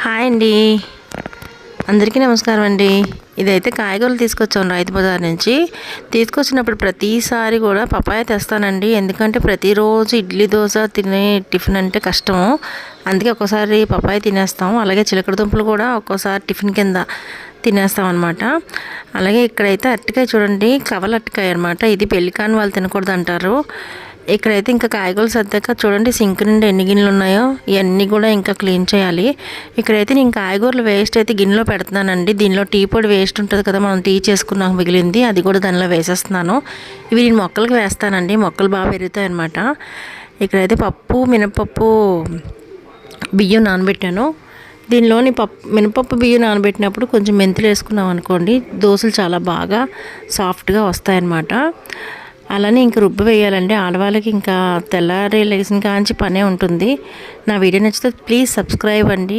Hi అండి. అందరికీ నమస్కారం అండి. ఇదైతే కాయగూరలు తీసుకొచ్చాం రైతు బజార్ నుంచి. తీసుకొచ్చినప్పుడు ప్రతిసారి కూడా పపాయ తెస్తానండి. ఎందుకంటే ప్రతిరోజు ఇడ్లీ దోశ తినే టిఫిన్ అంటే కష్టము. అందుకే ఒక్కోసారి పపాయ తినేస్తాం. అలాగే చిలకడ దుంపలు కూడా ఒక్కోసారి టిఫిన్ కింద తినేస్తాం అనమాట అలాగే ఇక్కడైతే అరటికాయ చూడండి. కవల అరటికాయ అనమాట ఇది పెళ్ళి కాని వాళ్ళు తినకూడదు అంటారు ఇక్కడైతే ఇంకా కాయగూరలు సర్దాక చూడండి సింక్ నుండి ఎన్ని గిన్నెలు ఉన్నాయో ఇవన్నీ కూడా ఇంకా క్లీన్ చేయాలి. ఇక్కడైతే నేను కాయగూరలు వేస్ట్ అయితే గిన్నెలో పెడుతున్నానండి. దీనిలో టీ పొడి వేస్ట్ ఉంటుంది కదా మనం టీ చేసుకున్నాక మిగిలింది అది కూడా దానిలో వేసేస్తున్నాను. ఇవి నేను మొక్కలకు వేస్తానండి మొక్కలు బాగా పెరుగుతాయి అనమాట ఇక్కడైతే పప్పు మినపప్పు బియ్యం నానబెట్టాను. దీనిలోని పప్పు మినపప్పు బియ్యం నానబెట్టినప్పుడు కొంచెం మెంతులు వేసుకున్నాం అనుకోండి దోశలు చాలా బాగా సాఫ్ట్గా వస్తాయన్నమాట. అలానే ఇంక రుబ్బు వేయాలండి. ఆడవాళ్ళకి ఇంకా తెల్లారి లేచిన కాంచి పనే ఉంటుంది. నా వీడియో నచ్చితే ప్లీజ్ సబ్స్క్రైబ్ అండి.